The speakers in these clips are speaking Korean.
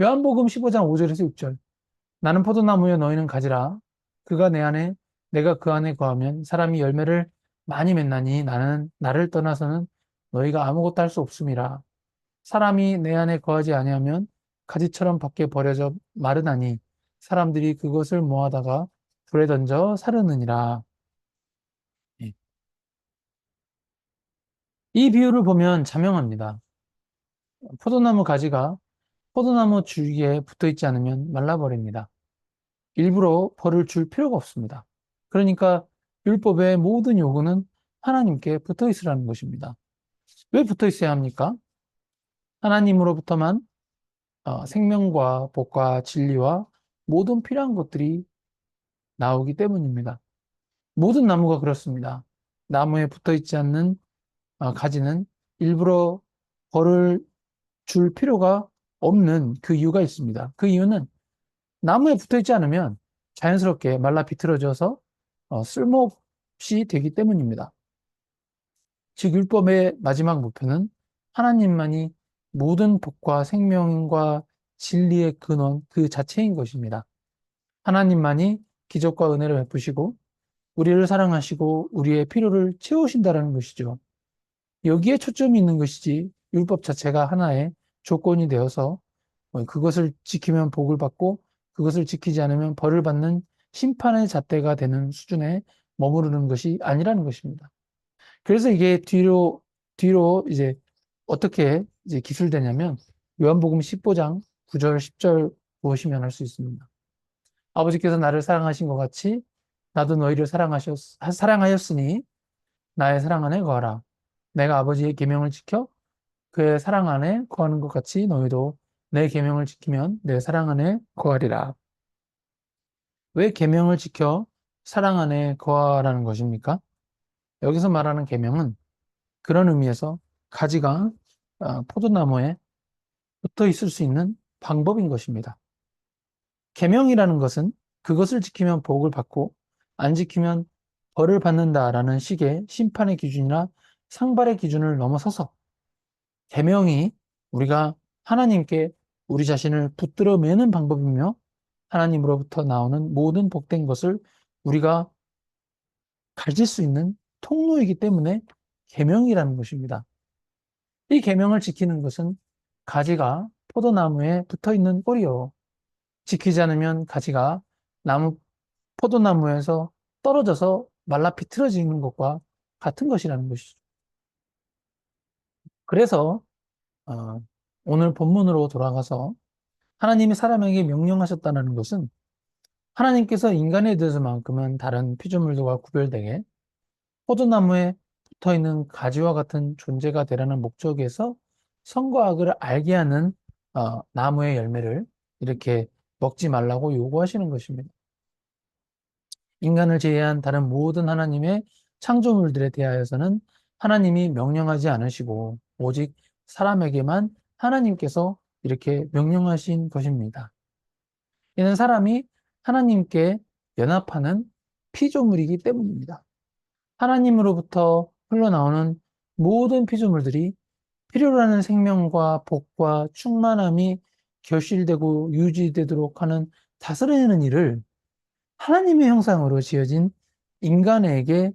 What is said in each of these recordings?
요한복음 15장 5절에서 6절. 나는 포도나무여 너희는 가지라. 그가 내 안에 내가 그 안에 거하면 사람이 열매를 많이 맺나니 나는 나를 떠나서는 너희가 아무것도 할 수 없음이라. 사람이 내 안에 거하지 아니하면 가지처럼 밖에 버려져 마르나니 사람들이 그것을 모아다가 불에 던져 사르느니라. 예. 이 비유를 보면 자명합니다. 포도나무 가지가 포도나무 줄기에 붙어 있지 않으면 말라버립니다. 일부러 벌을 줄 필요가 없습니다. 그러니까 율법의 모든 요구는 하나님께 붙어 있으라는 것입니다. 왜 붙어 있어야 합니까? 하나님으로부터만 어, 생명과 복과 진리와 모든 필요한 것들이 나오기 때문입니다. 모든 나무가 그렇습니다. 나무에 붙어 있지 않는 어, 가지는 일부러 벌을 줄 필요가 없는 그 이유가 있습니다. 그 이유는 나무에 붙어 있지 않으면 자연스럽게 말라 비틀어져서 어, 쓸모없이 되기 때문입니다. 즉 율법의 마지막 목표는 하나님만이 모든 복과 생명과 진리의 근원 그 자체인 것입니다. 하나님만이 기적과 은혜를 베푸시고 우리를 사랑하시고 우리의 필요를 채우신다라는 것이죠. 여기에 초점이 있는 것이지 율법 자체가 하나의 조건이 되어서 그것을 지키면 복을 받고 그것을 지키지 않으면 벌을 받는 심판의 잣대가 되는 수준에 머무르는 것이 아니라는 것입니다. 그래서 이게 뒤로 뒤로 이제 어떻게 이제 기술되냐면 요한복음 15장 9절 10절 보시면 알 수 있습니다. 아버지께서 나를 사랑하신 것 같이 나도 너희를 사랑하셨 사랑하였으니 나의 사랑 안에 거하라. 내가 아버지의 계명을 지켜 그의 사랑 안에 거하는 것 같이 너희도 내 계명을 지키면 내 사랑 안에 거하리라. 왜 계명을 지켜 사랑 안에 거하라는 것입니까? 여기서 말하는 계명은 그런 의미에서 가지가 어, 포도나무에 붙어 있을 수 있는 방법인 것입니다. 계명이라는 것은 그것을 지키면 복을 받고 안 지키면 벌을 받는다라는 식의 심판의 기준이나 상발의 기준을 넘어서서 계명이 우리가 하나님께 우리 자신을 붙들어 매는 방법이며 하나님으로부터 나오는 모든 복된 것을 우리가 가질 수 있는 통로이기 때문에 계명이라는 것입니다. 이 계명을 지키는 것은 가지가 포도나무에 붙어 있는 꼴이요. 지키지 않으면 가지가 나무 포도나무에서 떨어져서 말라 비틀어지는 것과 같은 것이라는 것이죠. 그래서 어, 오늘 본문으로 돌아가서 하나님이 사람에게 명령하셨다는 것은 하나님께서 인간에 대해서만큼은 다른 피조물들과 구별되게 포도나무에 붙어 있는 가지와 같은 존재가 되라는 목적에서 선과 악을 알게 하는 어, 나무의 열매를 이렇게 먹지 말라고 요구하시는 것입니다. 인간을 제외한 다른 모든 하나님의 창조물들에 대하여서는 하나님이 명령하지 않으시고 오직 사람에게만 하나님께서 이렇게 명령하신 것입니다. 이는 사람이 하나님께 연합하는 피조물이기 때문입니다. 하나님으로부터 흘러나오는 모든 피조물들이 필요로 하는 생명과 복과 충만함이 결실되고 유지되도록 하는 다스리는 일을 하나님의 형상으로 지어진 인간에게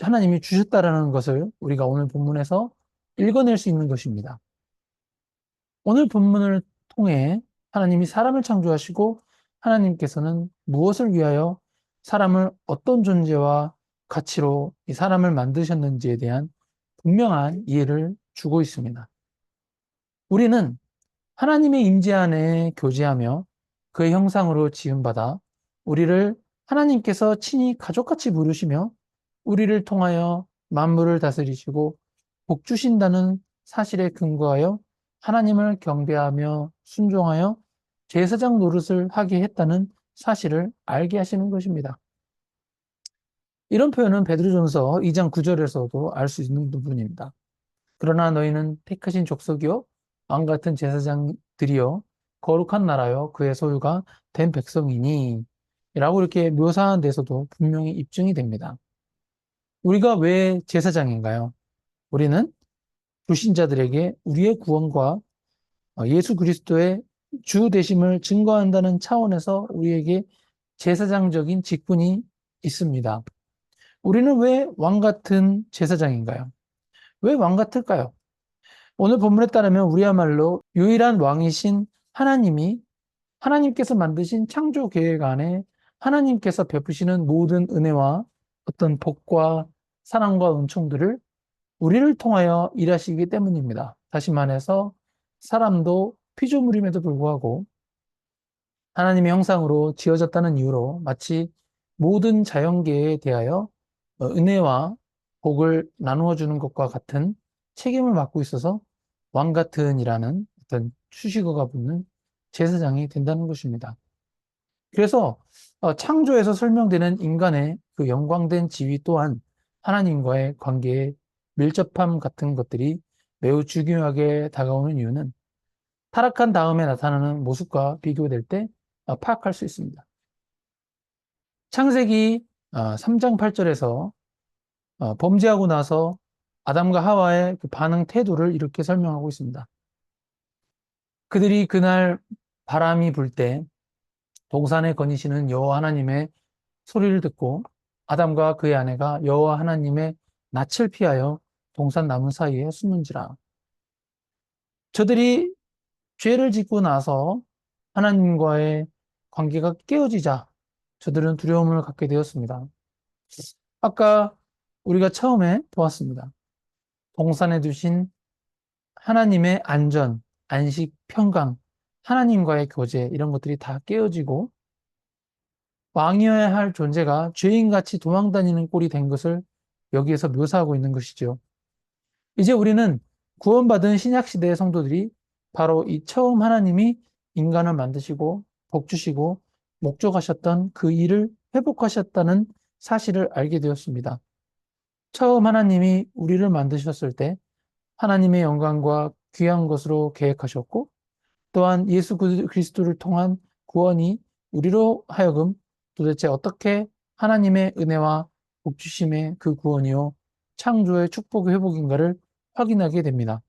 하나님이 주셨다라는 것을 우리가 오늘 본문에서 읽어낼 수 있는 것입니다. 오늘 본문을 통해 하나님이 사람을 창조하시고 하나님께서는 무엇을 위하여 사람을 어떤 존재와 가치로 이 사람을 만드셨는지에 대한 분명한 이해를 주고 있습니다. 우리는 하나님의 임재 안에 교제하며 그의 형상으로 지음받아 우리를 하나님께서 친히 가족같이 부르시며 우리를 통하여 만물을 다스리시고 복 주신다는 사실에 근거하여 하나님을 경배하며 순종하여 제사장 노릇을 하게 했다는 사실을 알게 하시는 것입니다. 이런 표현은 베드로전서 2장 9절에서도 알 수 있는 부분입니다. 그러나 너희는 택하신 족속이요 왕 같은 제사장들이요 거룩한 나라요 그의 소유가 된 백성이니 라고 이렇게 묘사한 데서도 분명히 입증이 됩니다. 우리가 왜 제사장인가요? 우리는 불신자들에게 우리의 구원과 어, 예수 그리스도의 주 되심을 증거한다는 차원에서 우리에게 제사장적인 직분이 있습니다. 우리는 왜 왕 같은 제사장인가요? 왜 왕 같을까요? 오늘 본문에 따르면 우리야말로 유일한 왕이신 하나님이 하나님께서 만드신 창조 계획 안에 하나님께서 베푸시는 모든 은혜와 어떤 복과 사랑과 은총들을 우리를 통하여 일하시기 때문입니다. 다시 말해서 사람도 피조물임에도 불구하고 하나님의 형상으로 지어졌다는 이유로 마치 모든 자연계에 대하여 어, 은혜와 복을 나누어 주는 것과 같은 책임을 맡고 있어서 왕 같은이라는 어떤 수식어가 붙는 제사장이 된다는 것입니다. 그래서 어, 창조에서 설명되는 인간의 그 영광된 지위 또한 하나님과의 관계의 밀접함 같은 것들이 매우 중요하게 다가오는 이유는 타락한 다음에 나타나는 모습과 비교될 때 어, 파악할 수 있습니다. 창세기 3장 어, 8절에서 범죄하고 나서 아담과 하와의 그 반응 태도를 이렇게 설명하고 있습니다. 그들이 그날 바람이 불 때 동산에 거니시는 여호와 하나님의 소리를 듣고 아담과 그의 아내가 여호와 하나님의 낯을 피하여 동산 나무 사이에 숨은지라. 저들이 죄를 짓고 나서 하나님과의 관계가 깨어지자 저들은 두려움을 갖게 되었습니다. 아까 우리가 처음에 보았습니다. 동산에 두신 하나님의 안전, 안식, 평강, 하나님과의 교제 이런 것들이 다 깨어지고 왕이어야 할 존재가 죄인같이 도망다니는 꼴이 된 것을 여기에서 묘사하고 있는 것이죠. 이제 우리는 구원받은 신약 시대의 성도들이 바로 이 처음 하나님이 인간을 만드시고 복 주시고 목적하셨던 그 일을 회복하셨다는 사실을 알게 되었습니다. 처음 하나님이 우리를 만드셨을 때 하나님의 영광과 귀한 것으로 계획하셨고 또한 예수 그리스도를 통한 구원이 우리로 하여금 도대체 어떻게 하나님의 은혜와 복주심의 그 구원이요 창조의 축복의 회복인가를 확인하게 됩니다.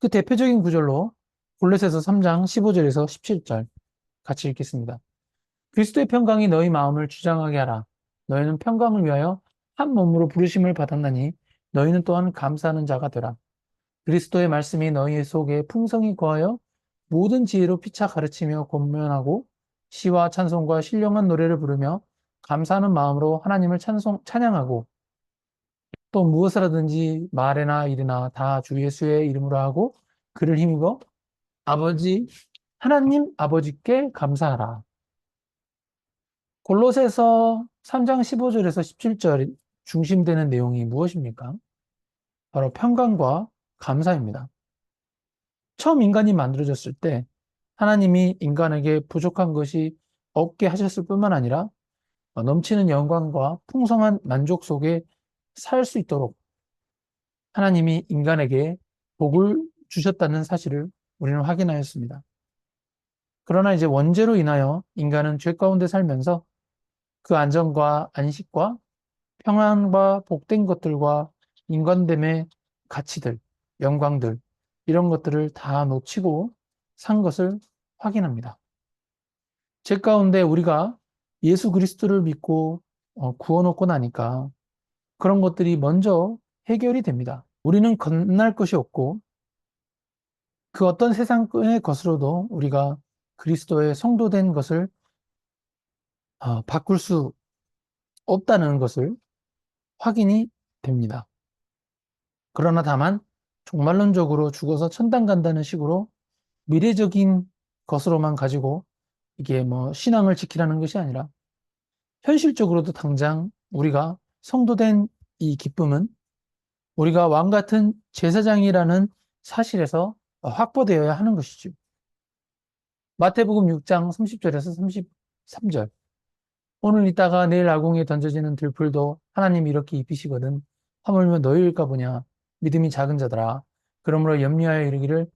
그 대표적인 구절로 골로새서 3장 15절에서 17절 같이 읽겠습니다. 그리스도의 평강이 너희 마음을 주장하게 하라. 너희는 평강을 위하여 한 몸으로 부르심을 받았나니 너희는 또한 감사하는 자가 되라. 그리스도의 말씀이 너희 속에 풍성히 거하여 모든 지혜로 피차 가르치며 권면하고 시와 찬송과 신령한 노래를 부르며 감사하는 마음으로 하나님을 찬송, 찬양하고 또 무엇을 하든지 말이나 일이나 다 주 예수의 이름으로 하고 그를 힘입어 아버지 하나님 아버지께 감사하라. 골로새서 3장 15절에서 17절 중심되는 내용이 무엇입니까? 바로 평강과 감사입니다. 처음 인간이 만들어졌을 때 하나님이 인간에게 부족한 것이 없게 하셨을 뿐만 아니라 넘치는 영광과 풍성한 만족 속에 살 수 있도록 하나님이 인간에게 복을 주셨다는 사실을 우리는 확인하였습니다. 그러나 이제 원죄로 인하여 인간은 죄 가운데 살면서 그 안정과 안식과 평안과 복된 것들과 인간됨의 가치들, 영광들, 이런 것들을 다 놓치고 산 것을 확인합니다. 제 가운데 우리가 예수 그리스도를 믿고 어, 구원받고 나니까 그런 것들이 먼저 해결이 됩니다. 우리는 건날 것이 없고 그 어떤 세상의 것으로도 우리가 그리스도의 성도된 것을 어, 바꿀 수 없다는 것을 확인이 됩니다. 그러나 다만 종말론적으로 죽어서 천당 간다는 식으로 미래적인 것으로만 가지고 이게 뭐 신앙을 지키라는 것이 아니라 현실적으로도 당장 우리가 성도된 이 기쁨은 우리가 왕 같은 제사장이라는 사실에서 확보되어야 하는 것이죠. 마태복음 6장 30절에서 33절. 오늘 있다가 내일 아궁에 던져지는 들풀도 하나님이 이렇게 입히시거든. 하물며 너희일까 보냐. 믿음이 작은 자들아. 그러므로 염려하여 이르기를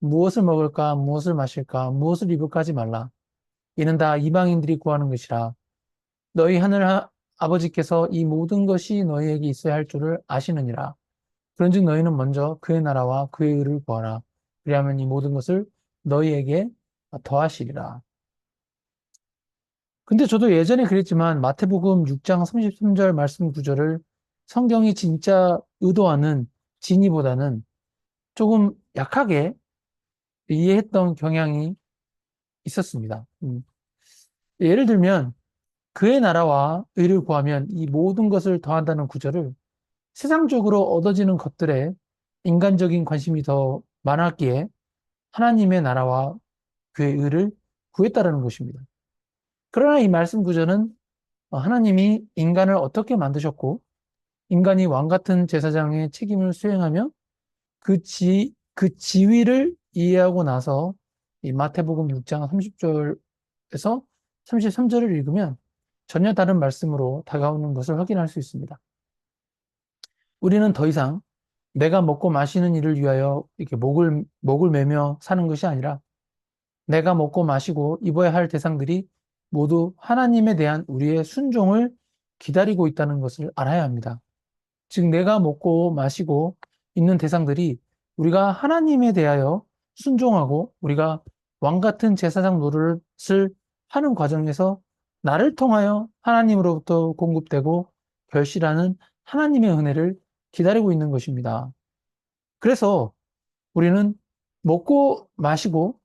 무엇을 먹을까, 무엇을 마실까, 무엇을 입을까 하지 말라. 이는 다 이방인들이 구하는 것이라. 너희 하늘 아버지께서 이 모든 것이 너희에게 있어야 할 줄을 아시느니라. 그런즉 너희는 먼저 그의 나라와 그의 의를 구하라. 그리하면 이 모든 것을 너희에게 더하시리라. 근데 저도 예전에 그랬지만 마태복음 6장 33절 말씀 구절을 성경이 진짜 의도하는 진의보다는 조금 약하게 이해했던 경향이 있었습니다. 음. 예를 들면 그의 나라와 의를 구하면 이 모든 것을 더한다는 구절을 세상적으로 얻어지는 것들에 인간적인 관심이 더 많았기에 하나님의 나라와 그의 의를 구했다라는 것입니다. 그러나 이 말씀 구절은 하나님이 인간을 어떻게 만드셨고 인간이 왕 같은 제사장의 책임을 수행하며 그 지, 그 지위를 이해하고 나서 이 마태복음 6장 30절에서 33절을 읽으면 전혀 다른 말씀으로 다가오는 것을 확인할 수 있습니다. 우리는 더 이상 내가 먹고 마시는 일을 위하여 이렇게 목을, 목을 매며 사는 것이 아니라 내가 먹고 마시고 입어야 할 대상들이 모두 하나님에 대한 우리의 순종을 기다리고 있다는 것을 알아야 합니다. 즉, 내가 먹고 마시고 있는 대상들이 우리가 하나님에 대하여 순종하고 우리가 왕 같은 제사장 노릇을 하는 과정에서 나를 통하여 하나님으로부터 공급되고 결실하는 하나님의 은혜를 기다리고 있는 것입니다. 그래서 우리는 먹고 마시고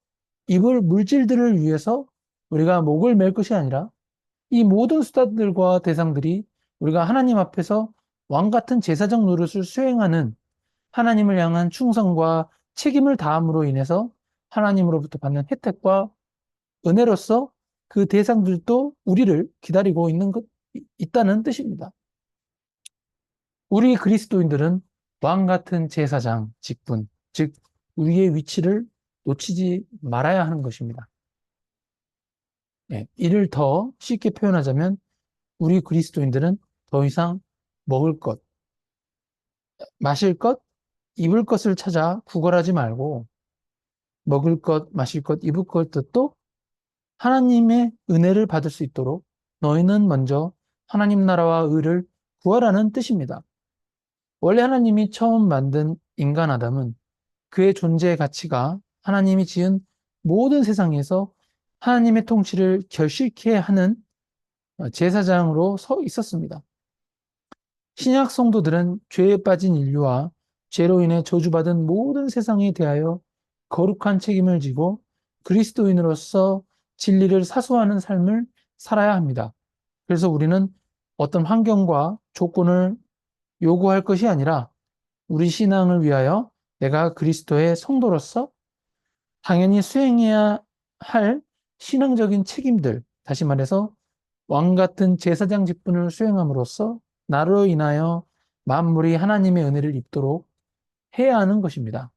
입을 물질들을 위해서 우리가 목을 맬 것이 아니라 이 모든 수단들과 대상들이 우리가 하나님 앞에서 왕 같은 제사적 노릇을 수행하는 하나님을 향한 충성과 책임을 다함으로 인해서 하나님으로부터 받는 혜택과 은혜로서 그 대상들도 우리를 기다리고 있는 것, 있다는 뜻입니다. 우리 그리스도인들은 왕 같은 제사장 직분, 즉, 우리의 위치를 놓치지 말아야 하는 것입니다. 네, 이를 더 쉽게 표현하자면, 우리 그리스도인들은 더 이상 먹을 것, 마실 것, 입을 것을 찾아 구걸하지 말고, 먹을 것, 마실 것, 입을 것 뜻도 하나님의 은혜를 받을 수 있도록 너희는 먼저 하나님 나라와 의를 구하라는 뜻입니다. 원래 하나님이 처음 만든 인간 아담은 그의 존재의 가치가 하나님이 지은 모든 세상에서 하나님의 통치를 결실케 하는 제사장으로 서 있었습니다. 신약 성도들은 죄에 빠진 인류와 죄로 인해 저주받은 모든 세상에 대하여 거룩한 책임을 지고 그리스도인으로서 진리를 사수하는 삶을 살아야 합니다. 그래서 우리는 어떤 환경과 조건을 요구할 것이 아니라 우리 신앙을 위하여 내가 그리스도의 성도로서 당연히 수행해야 할 신앙적인 책임들, 다시 말해서 왕 같은 제사장 직분을 수행함으로써 나로 인하여 만물이 하나님의 은혜를 입도록 해야 하는 것입니다.